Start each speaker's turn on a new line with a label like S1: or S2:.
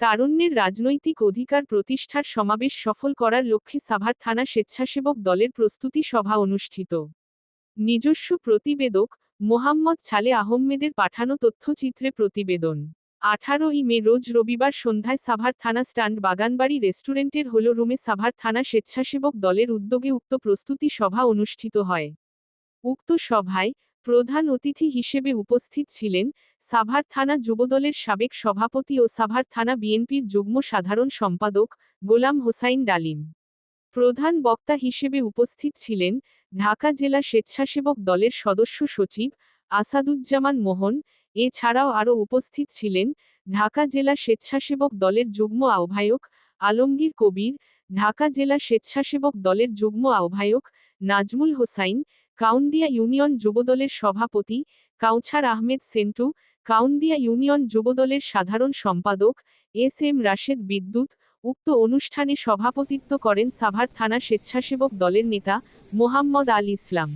S1: তারুণ্যের রাজনৈতিক অধিকার প্রতিষ্ঠার সমাবেশ সফল করার লক্ষ্যে সাভার থানা স্বেচ্ছাসেবক দলের প্রস্তুতি সভা অনুষ্ঠিত। নিজস্ব প্রতিবেদক মোহাম্মদ ছালে আহমেদের পাঠানো তথ্যচিত্রে প্রতিবেদন। আঠারোই মে রোজ রবিবার সন্ধ্যায় সাভার থানা স্ট্যান্ড বাগানবাড়ি রেস্টুরেন্টের হল রুমে সাভার থানা স্বেচ্ছাসেবক দলের উদ্যোগে উক্ত প্রস্তুতি সভা অনুষ্ঠিত হয়। উক্ত সভায় প্রধান অতিথি হিসেবে উপস্থিত ছিলেন সাভার থানা যুবদলের সাবেক সভাপতি ও সাভার থানা বিএনপির যুগ্ম সাধারণ সম্পাদক গোলাম হোসাইন ডালিম। প্রধান বক্তা হিসেবে উপস্থিত ছিলেন ঢাকা জেলা স্বেচ্ছাসেবক দলের সদস্য সচিব আসাদুজ্জামান মোহন, এছাড়াও আরও উপস্থিত ছিলেন ঢাকা জেলা স্বেচ্ছাসেবক দলের যুগ্ম আহ্বায়ক আলমগীর কবির, ঢাকা জেলা স্বেচ্ছাসেবক দলের যুগ্ম আহ্বায়ক নাজমুল হোসাইন কাউন্দিয়া ইউনিয়ন যুবদলের সভাপতি কাউছার আহমেদ সেন্টু, কাউন্দিয়া ইউনিয়ন যুবদলের সাধারণ সম্পাদক এস এম রাশেদ বিদ্যুৎ, উক্ত অনুষ্ঠানে সভাপতিত্ব করেন সাভার থানা স্বেচ্ছাসেবক দলের নেতা মোহাম্মদ আল ইসলাম।